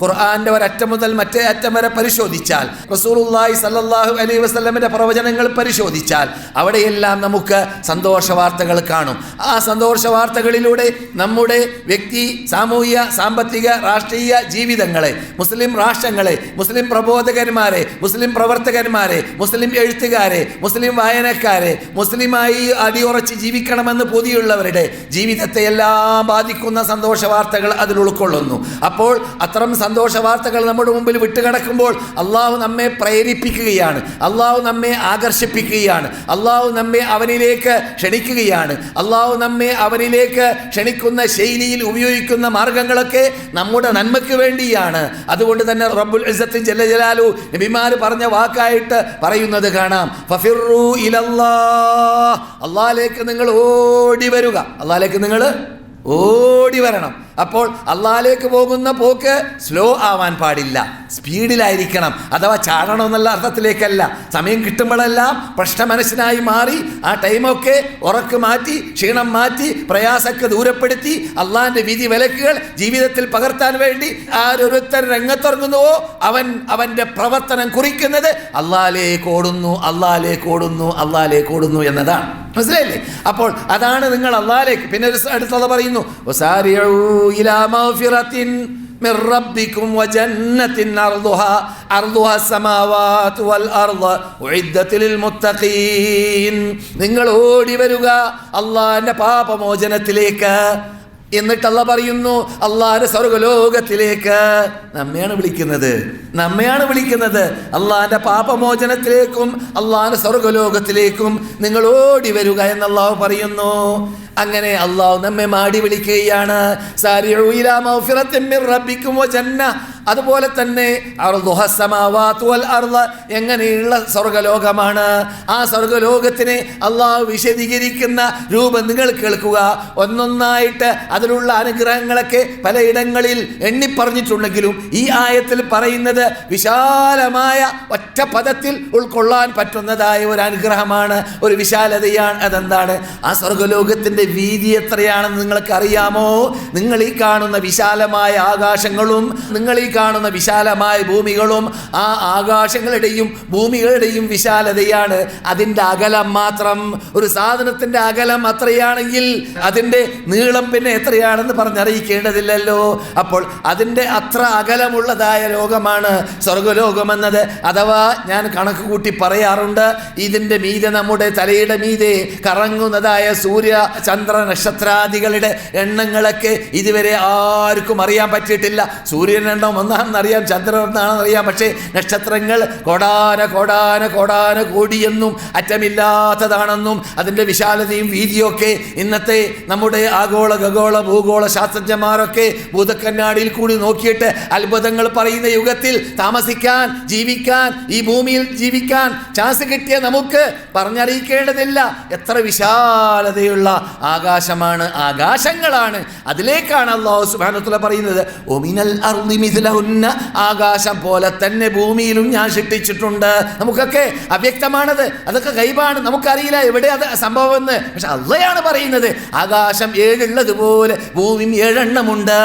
ഖുർആന്റെ ഒരറ്റം മുതൽ മറ്റേ അറ്റം വരെ പരിശോധിച്ചാൽ റസൂലുള്ളാഹി സല്ലാഹു അലൈഹി വസ്ലമിന്റെ പ്രവചനങ്ങൾ പരിശോധിച്ചാൽ അവിടെയെല്ലാം നമുക്ക് സന്തോഷ വാർത്തകൾ കാണും. ആ സന്തോഷ വാർത്തകളിലൂടെ നമ്മുടെ വ്യക്തി സാമൂഹിക സാമ്പത്തിക രാഷ്ട്രീയ ജീവിതങ്ങളെ മുസ്ലിം രാഷ്ട്രങ്ങളെ മുസ്ലിം പ്രബോധകന്മാരെ മുസ്ലിം പ്രവർത്തകന്മാരെ മുസ്ലിം എഴുത്തുകാരെ മുസ്ലിം വായനക്കാരെ മുസ്ലിമായി അടിയുറച്ച് ജീവിക്കണമെന്ന് പൊതിയുള്ളവരുടെ ജീവിതത്തെ എല്ലാം ബാധിക്കുന്ന സന്തോഷ വാർത്തകൾ അതിൽ ഉൾക്കൊള്ളുന്നു. അപ്പോൾ അത്തരം സന്തോഷ വാർത്തകൾ നമ്മുടെ മുമ്പിൽ വിട്ടുകിടക്കുമ്പോൾ അള്ളാഹു നമ്മെ പ്രേരിപ്പിക്കുകയാണ്. അള്ളാഹു നമ്മെ ആകർഷിപ്പിക്കുകയാണ്. അള്ളാഹു നമ്മെ അവനിലേക്ക് ക്ഷണിക്കുകയാണ്. അള്ളാഹു നമ്മെ അവനിലേക്ക് ക്ഷണിക്കുന്ന ശൈലിയിൽ ഉപയോഗിക്കുന്ന മാർഗങ്ങളൊക്കെ നമ്മുടെ നന്മയ്ക്ക് വേണ്ടിയാണ്. അതുകൊണ്ട് തന്നെ റബ്ബുൽ ഇസ്സത്ത് ജല്ല ജലാലു നബിമാർ പറഞ്ഞ വാക്കായിട്ട് പറയുന്നത് കാണാം. ഫഫിറു ഇലല്ലാ നിങ്ങൾ ഓടി വരിക. അള്ളാഹിലേക്ക് നിങ്ങൾ ഓടി വരണം. അപ്പോൾ അള്ളാഹിലേക്ക് പോകുന്ന പോക്ക് സ്ലോ ആവാൻ പാടില്ല. സ്പീഡിലായിരിക്കണം. അഥവാ ചാടണം എന്നുള്ള അർത്ഥത്തിലേക്കല്ല. സമയം കിട്ടുമ്പോഴെല്ലാം പ്രശ്ന മനസ്സിനായി മാറി ആ ടൈമൊക്കെ ഉറക്ക് മാറ്റി ക്ഷീണം മാറ്റി പ്രയാസമൊക്കെ ദൂരപ്പെടുത്തി അള്ളാഹിന്റെ വിധി വിലക്കുകൾ ജീവിതത്തിൽ പകർത്താൻ വേണ്ടി ആരൊരുത്തൻ രംഗത്തിറങ്ങുന്നുവോ അവൻ അവന്റെ പ്രവർത്തനം കുറിക്കുന്നത് അള്ളാഹിലേക്ക് ഓടുന്നു അള്ളാഹിലേക്ക് ഓടുന്നു അള്ളാഹിലേക്ക് ഓടുന്നു എന്നതാണ്. മനസ്സിലായില്ലേ? അപ്പോൾ അതാണ് നിങ്ങൾ അള്ളാഹിലേക്ക്. പിന്നെ ഒരു അടുത്തത് പറയുന്നു "വസാരിഊ ഇലാ മഗ്ഫിറത്തിൻ من ربكم وجنة عرضها عرضها السماوات والأرض أعدت للمتقين നിങ്ങൾ ഓടി വരിക അള്ളാഹിന്റെ പാപമോചനത്തിലേക്ക് എന്നിട്ട് അല്ല പറയുന്നു അള്ളാഹിന്റെ സ്വർഗലോകത്തിലേക്ക് നമ്മയാണ് വിളിക്കുന്നത്. നമ്മയാണ് വിളിക്കുന്നത്. അള്ളാഹിന്റെ പാപമോചനത്തിലേക്കും അള്ളാഹിന്റെ സ്വർഗലോകത്തിലേക്കും നിങ്ങൾ ഓടി വരിക എന്ന് അള്ളാഹു പറയുന്നു. അങ്ങനെ അള്ളാഹു നമ്മെ മാടി വിളിക്കുകയാണ്. അതുപോലെ തന്നെ എങ്ങനെയുള്ള സ്വർഗലോകമാണ്? ആ സ്വർഗലോകത്തിനെ അള്ളാഹു വിശദീകരിക്കുന്ന രൂപം നിങ്ങൾ കേൾക്കുക. ഒന്നൊന്നായിട്ട് അതിലുള്ള അനുഗ്രഹങ്ങളൊക്കെ പലയിടങ്ങളിൽ എണ്ണിപ്പറഞ്ഞിട്ടുണ്ടെങ്കിലും ഈ ആയത്തിൽ പറയുന്നത് വിശാലമായ ഒറ്റ പദത്തിൽ ഉൾക്കൊള്ളാൻ പറ്റുന്നതായ ഒരു അനുഗ്രഹമാണ് ഒരു വിശാലതയാണ്. അതെന്താണ്? ആ സ്വർഗലോകത്തിന്റെ വീതി എത്രയാണെന്ന് നിങ്ങൾക്ക് അറിയാമോ നിങ്ങൾ ഈ കാണുന്ന വിശാലമായ ആകാശങ്ങളും നിങ്ങൾ ഈ കാണുന്ന വിശാലമായ ഭൂമികളും ആ ആകാശങ്ങളുടെയും ഭൂമികളുടെയും വിശാലതയാണ്. അതിന്റെ അകലം മാത്രം ഒരു സാധനത്തിന്റെ അകലം അത്രയാണെങ്കിൽ അതിന്റെ നീളം പിന്നെ എത്രയാണെന്ന് പറഞ്ഞറിയിക്കേണ്ടതില്ലല്ലോ. അപ്പോൾ അതിന്റെ അത്ര അകലമുള്ളതായ ലോകമാണ് സ്വർഗലോകമെന്നത്. അഥവാ ഞാൻ കണക്ക് കൂട്ടി പറയാറുണ്ട് ഇതിന്റെ മീതെ നമ്മുടെ തലയുടെ മീതെ കറങ്ങുന്നതായ സൂര്യ ചന്ദ്ര നക്ഷത്രാദികളുടെ എണ്ണങ്ങളൊക്കെ ഇതുവരെ ആർക്കും അറിയാൻ പറ്റിയിട്ടില്ല. സൂര്യൻ എണ്ണം ഒന്നാണെന്ന് അറിയാം ചന്ദ്രൻ ഒന്നാണെന്ന് അറിയാം പക്ഷേ നക്ഷത്രങ്ങൾ കോടാന കോടാന കോടാന കോടിയെന്നും അറ്റമില്ലാത്തതാണെന്നും അതിന്റെ വിശാലതയും വീതിയൊക്കെ ഇന്നത്തെ നമ്മുടെ ആഗോള ഖഗോള ഭൂഗോള ശാസ്ത്രജ്ഞന്മാരൊക്കെ ഭൂതക്കണ്ണാടിയിൽ കൂടി നോക്കിയിട്ട് അത്ഭുതങ്ങൾ പറയുന്ന യുഗത്തിൽ താമസിക്കാൻ ജീവിക്കാൻ ഈ ഭൂമിയിൽ ജീവിക്കാൻ ചാൻസ് കിട്ടിയ നമുക്ക് പറഞ്ഞറിയിക്കേണ്ടതില്ല. എത്ര വിശാലതയുള്ള ആകാശമാണ് ആകാശങ്ങളാണ്. അതിലേക്കാണ് അള്ളാഹു സുബാനത്തുള്ള പറയുന്നത് ഒമിനൽ അർളി മിഥിലഹുന്ന ആകാശം പോലെ തന്നെ ഭൂമിയിലും ഞാൻ സൃഷ്ടിച്ചിട്ടുണ്ട്. നമുക്കൊക്കെ അവ്യക്തമാണത്. അതൊക്കെ കൈബാണ് നമുക്കറിയില്ല എവിടെ അത് സംഭവം എന്ന് പക്ഷെ അള്ളയാണ് പറയുന്നത്. ആകാശം ഏഴുള്ളതുപോലെ ഭൂമിയും ഏഴെണ്ണമുണ്ട്.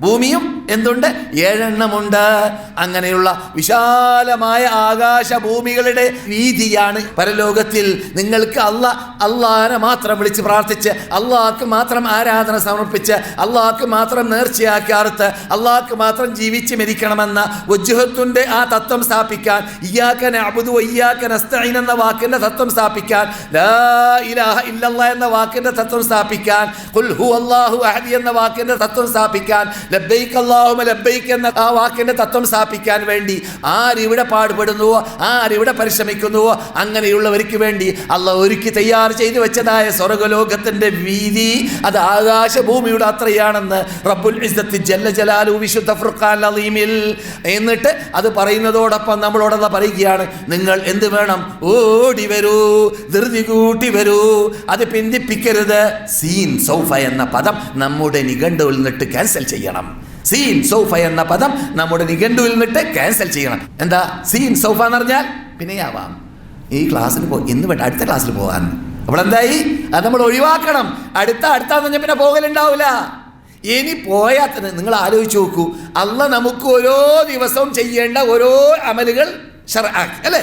ഭൂമിയും എന്തുണ്ട്? ഏഴെണ്ണമുണ്ട്. അങ്ങനെയുള്ള വിശാലമായ ആകാശ ഭൂമികളുടെ വീതിയാണ് പരലോകത്തിൽ. നിങ്ങൾക്ക് അല്ല അള്ളാനെ മാത്രം വിളിച്ച് പ്രാർത്ഥിച്ച് അള്ളാഹ്ക്ക് മാത്രം ആരാധന സമർപ്പിച്ച് അള്ളാഹ്ക്ക് മാത്രം നേർച്ചയാക്കാറുത്ത് അള്ളാഹ്ക്ക് മാത്രം ജീവിച്ച് മരിക്കണമെന്ന ഉജ്ജുഹത്തിന്റെ ആ തത്വം സ്ഥാപിക്കാൻ. ഇയാക്കനെ അബുദു ഇയ്യാക്കൻ അസ്തൈൻ എന്ന വാക്കിന്റെ തത്വം സ്ഥാപിക്കാൻ. ലാ ഇലാഹ എന്ന വാക്കിന്റെ തത്വം സ്ഥാപിക്കാൻ. എന്ന വാക്കിന്റെ തത്വം സ്ഥാപിക്കാൻ. ലബ്ബൈക്ക് അള്ളാഹുമ ലബ്ബൈക്ക് എന്ന ആ വാക്കിന്റെ തത്വം സ്ഥാപിക്കാൻ വേണ്ടി ആരിവിടെ പാടുപെടുന്നുവോ ആരിവിടെ പരിശ്രമിക്കുന്നുവോ അങ്ങനെയുള്ളവർക്ക് വേണ്ടി അല്ല ഒരുക്കി തയ്യാർ ചെയ്തു വെച്ചതായ സ്വർഗലോകത്തിന്റെ വീതി അത് ആകാശഭൂമിയുടെ അത്രയാണെന്ന് റബ്ബുൽ ഇസ്സത്ത് ജല്ല ജലാലു വിശുദ്ധ ഫുർഖാൻ അലീമിൽ. എന്നിട്ട് അത് പറയുന്നതോടൊപ്പം നമ്മളോട് പറയുകയാണ് നിങ്ങൾ എന്ത് വേണം? ഓടി വരൂ ധൃതി കൂട്ടി വരൂ. അത് പിന്തിപ്പിക്കരുത്. സീൻ സൗഫ എന്ന പദം നമ്മുടെ നിഘണ്ടുവിൽ നിന്നിട്ട് ക്യാൻസൽ ചെയ്യണം. സീൻ സോഫ എന്ന പദം നമ്മുടെ നിഘണ്ടുവിൽ നിന്നിട്ട് ക്യാൻസൽ ചെയ്യണം. എന്താ? സീൻ സോഫ എന്ന് പറഞ്ഞാൽ പിന്നെയാവാം ഈ ക്ലാസ്സിൽ പോ ഇന്ന് വേണ്ട അടുത്ത ക്ലാസ്സിൽ പോകാൻ. അപ്പോൾ എന്തായി? അത് നമ്മൾ ഒഴിവാക്കണം. അടുത്ത അടുത്താന്ന് പറഞ്ഞാൽ പിന്നെ പോകലുണ്ടാവില്ല. ഇനി പോയാൽ തന്നെ നിങ്ങൾ ആലോചിച്ച് നോക്കൂ. അല്ല നമുക്ക് ഓരോ ദിവസവും ചെയ്യേണ്ട ഓരോ അമലുകൾ അല്ലേ?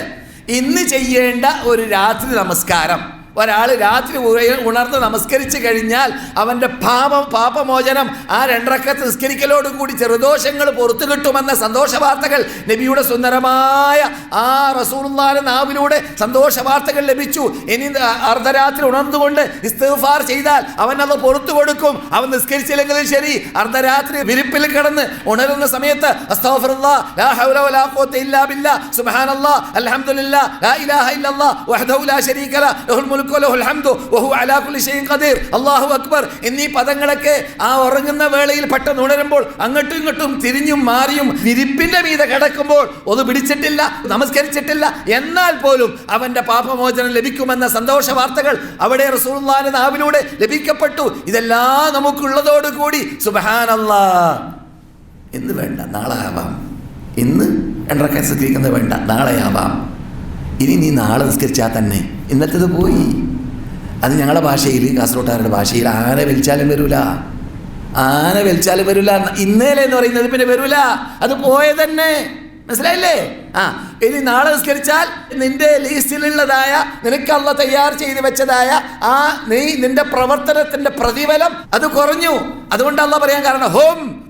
ഇന്ന് ചെയ്യേണ്ട ഒരു രാത്രി നമസ്കാരം. ഒരാൾ രാത്രി ഉണർന്ന് നമസ്കരിച്ചു കഴിഞ്ഞാൽ അവന്റെ പാപം പാപമോചനം ആ രണ്ടറക്കത്ത് നിസ്കരിക്കലോടുകൂടി ചെറുദോഷങ്ങൾ പുറത്തു കിട്ടുമെന്ന സന്തോഷ വാർത്തകൾ നബിയുടെ സുന്ദരമായ ആ റസൂർന്നാല നാവിലൂടെ സന്തോഷ വാർത്തകൾ ലഭിച്ചു. ഇനി അർദ്ധരാത്രി ഉണർന്നുകൊണ്ട് ഇസ്തിഗ്ഫാർ ചെയ്താൽ അവൻ അത് പുറത്തു കൊടുക്കും. അവൻ നിസ്കരിച്ചില്ലെങ്കിലും ശരി അർദ്ധരാത്രി വിരിപ്പിൽ കിടന്ന് ഉണരുന്ന സമയത്ത് ഇല്ലാ സുബ്ഹാനല്ലാഹ് അൽഹംദുലില്ലാഹ് ലാ ഇലാഹ ഇല്ലല്ലാ, വഹ്ദഹു ലാ ശരീക അല്ലാഹു അക്ബർ എന്നീ പദങ്ങളൊക്കെ ആ ഉറങ്ങുന്ന വേളയിൽ പെട്ടെന്ന് ഉണരുമ്പോൾ അങ്ങോട്ടും ഇങ്ങോട്ടും തിരിഞ്ഞും മാറിയും വിരിപ്പിന്റെ മീതെ കിടക്കുമ്പോൾ ഒന്ന് പിടിച്ചിട്ടില്ല നമസ്കരിച്ചിട്ടില്ല എന്നാൽ പോലും അവന്റെ പാപമോചനം ലഭിക്കുമെന്ന സന്തോഷ വാർത്തകൾ അവിടെ റസൂള്ളാന്റെ നാവിലൂടെ ലഭിക്കപ്പെട്ടു. ഇതെല്ലാം നമുക്കുള്ളതോടുകൂടി സുബ്ഹാനല്ലാ. എന്ന് വേണ്ട നാളെ ആവാം. ഇന്ന് രണ്ടരക്ക നിസ്കരിക്കുന്നത് വേണ്ട നാളെ ആവാം. ഇനി നീ നാളെ നിസ്കരിച്ചാൽ തന്നെ. ഇന്നത്തേത് പോയി. അത് ഞങ്ങളുടെ ഭാഷയിൽ കാസർഗോട്ടുകാരുടെ ഭാഷയിൽ ആന വലിച്ചാലും വരൂല. ആന വലിച്ചാലും വരൂല. ഇന്നലെ എന്ന് പറയുന്നത് പിന്നെ വരൂല. അത് പോയ തന്നെ മനസ്സിലായില്ലേ? ആ ഇനി നാളെ നിസ്കരിച്ചാൽ നിന്റെ ലീസ്റ്റിലുള്ളതായ നിനക്കുള്ള തയ്യാർ ചെയ്ത് വെച്ചതായ ആ നീ നിന്റെ പ്രവർത്തനത്തിന്റെ പ്രതിഫലം അത് കുറഞ്ഞു. അതുകൊണ്ട് അല്ല പറയാൻ കാരണം ഹോം.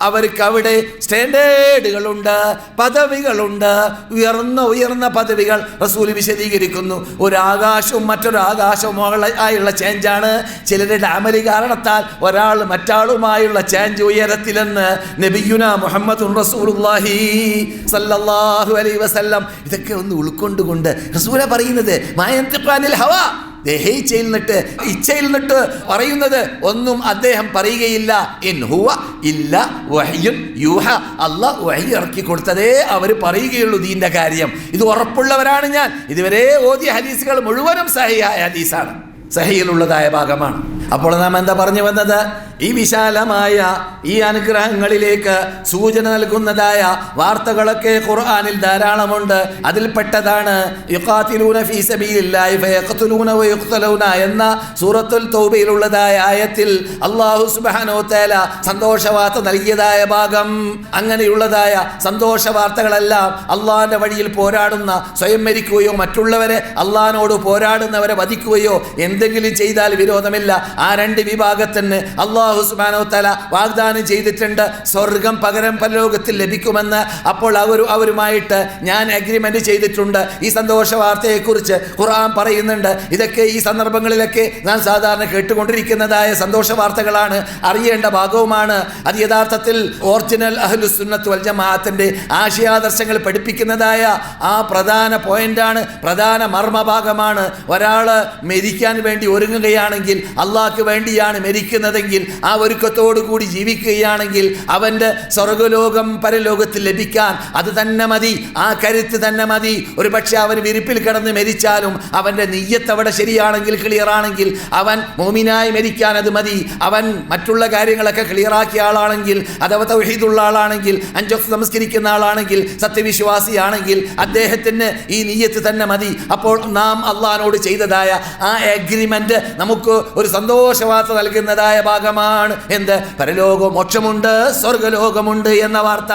അവർക്ക് അവിടെ സ്റ്റാൻഡേർഡുകളുണ്ട് പദവികളുണ്ട്. ഉയർന്ന ഉയർന്ന പദവികൾ റസൂൽ വിശദീകരിക്കുന്നു. ഒരു ആകാശവും മറ്റൊരു ആകാശവും ആയുള്ള ചേഞ്ചാണ്. ചിലരുടെ അമലി കാരണത്താൽ ഒരാൾ മറ്റാളുമായുള്ള ചേഞ്ച് ഉയരത്തിലെന്ന് നബിയുന മുഹമ്മദ് വസല്ലം. ഇതൊക്കെ ഒന്ന് ഉൾക്കൊണ്ടുകൊണ്ട് റസൂല പറയുന്നത് മായന്തിപ്പാനിൽ ഹവ. ദഹിച്ചയിൽ നിന്നിട്ട് ഇച്ഛയിൽ നിന്നിട്ട് പറയുന്നത് ഒന്നും അദ്ദേഹം പറയുകയില്ല. ഇൻ ഹുവ ഇല്ല വഹിയും യൂഹ. അല്ല വഹി ഇറക്കി കൊടുത്തതേ അവർ പറയുകയുള്ളൂ ദീന്റെ കാര്യം. ഇത് ഉറപ്പുള്ളവരാണ് ഞാൻ. ഇതുവരെ ഓതിയ ഹദീസുകൾ മുഴുവനും സഹിയായ ഹദീസാണ്. സഹിയിലുള്ളതായ ഭാഗമാണ്. അപ്പോൾ നാം എന്താ പറഞ്ഞു വന്നത്? ഈ വിശാലമായ ഈ അനുഗ്രഹങ്ങളിലേക്ക് സൂചന നൽകുന്നതായ വാർത്തകളൊക്കെ ഖുർആാനിൽ ധാരാളമുണ്ട്. അതിൽപ്പെട്ടതാണ് എന്ന സൂറത്തുൽ തൗബയിലുള്ളതായ ആയത്തിൽ അള്ളാഹു സുബാനോ തേല സന്തോഷ വാർത്ത നൽകിയതായ ഭാഗം. അങ്ങനെയുള്ളതായ സന്തോഷ വാർത്തകളെല്ലാം അള്ളാഹിന്റെ വഴിയിൽ പോരാടുന്ന സ്വയം മരിക്കുകയോ മറ്റുള്ളവരെ അള്ളാഹിനോട് പോരാടുന്നവരെ വധിക്കുകയോ എന്തെങ്കിലും ചെയ്താൽ വിരോധമില്ല. ആ രണ്ട് വിഭാഗത്തിന് അള്ളാഹു സുബാനോ തല വാഗ്ദാനം ചെയ്തിട്ടുണ്ട്. സ്വർഗം പകരം പരലോകത്തിൽ ലഭിക്കുമെന്ന് അപ്പോൾ അവർ അവരുമായിട്ട് ഞാൻ അഗ്രിമെന്റ് ചെയ്തിട്ടുണ്ട്. ഈ സന്തോഷ വാർത്തയെക്കുറിച്ച് ഖുർആൻ പറയുന്നുണ്ട്. ഇതൊക്കെ ഈ സന്ദർഭങ്ങളിലൊക്കെ ഞാൻ സാധാരണ കേട്ടുകൊണ്ടിരിക്കുന്നതായ സന്തോഷ വാർത്തകളാണ്. അറിയേണ്ട ഭാഗവുമാണ്. അത് യഥാർത്ഥത്തിൽ ഒറിജിനൽ അഹ്ലുസുന്നത്ത് വൽ ജമാഅത്തിന്റെ ആശയാദർശങ്ങൾ പഠിപ്പിക്കുന്നതായ ആ പ്രധാന പോയിന്റാണ് പ്രധാന മർമ്മഭാഗമാണ്. ഒരാൾ മരിക്കാൻ വേണ്ടി ഒരുങ്ങുകയാണെങ്കിൽ അള്ളാഹ്ക്ക് വേണ്ടിയാണ് മരിക്കുന്നതെങ്കിൽ ആ ഒരുക്കത്തോടു കൂടി ജീവിക്കുകയാണെങ്കിൽ അവന്റെ സ്വർഗലോകം പരലോകത്തിൽ ലഭിക്കാൻ അത് തന്നെ മതി. ആ കരുത്ത് തന്നെ മതി. ഒരു പക്ഷേ അവൻ വിരിപ്പിൽ കിടന്ന് മരിച്ചാലും അവന്റെ നെയ്യത്ത് അവിടെ ശരിയാണെങ്കിൽ ക്ലിയർ ആണെങ്കിൽ അവൻ മോമിനായി മരിക്കാൻ അത് മതി. അവൻ മറ്റുള്ള കാര്യങ്ങളൊക്കെ ക്ലിയറാക്കിയ ആളാണെങ്കിൽ അഥവാ തൗഹീദുള്ള ആളാണെങ്കിൽ അഞ്ചൊക്കെ നമസ്കരിക്കുന്ന ആളാണെങ്കിൽ സത്യവിശ്വാസിയാണെങ്കിൽ അദ്ദേഹത്തിന് ഈ നീയത്ത് തന്നെ മതി. അപ്പോൾ നാം അള്ളഹാനോട് ചെയ്തതായ ആ അഗ്രിമെന്റ് നമുക്ക് ഒരു സന്തോഷവാർത്ത നൽകുന്നതായ ഭാഗമാണ് എന്ത്? പരലോകമോക്ഷമുണ്ട് സ്വർഗലോകമുണ്ട് എന്ന വാർത്ത.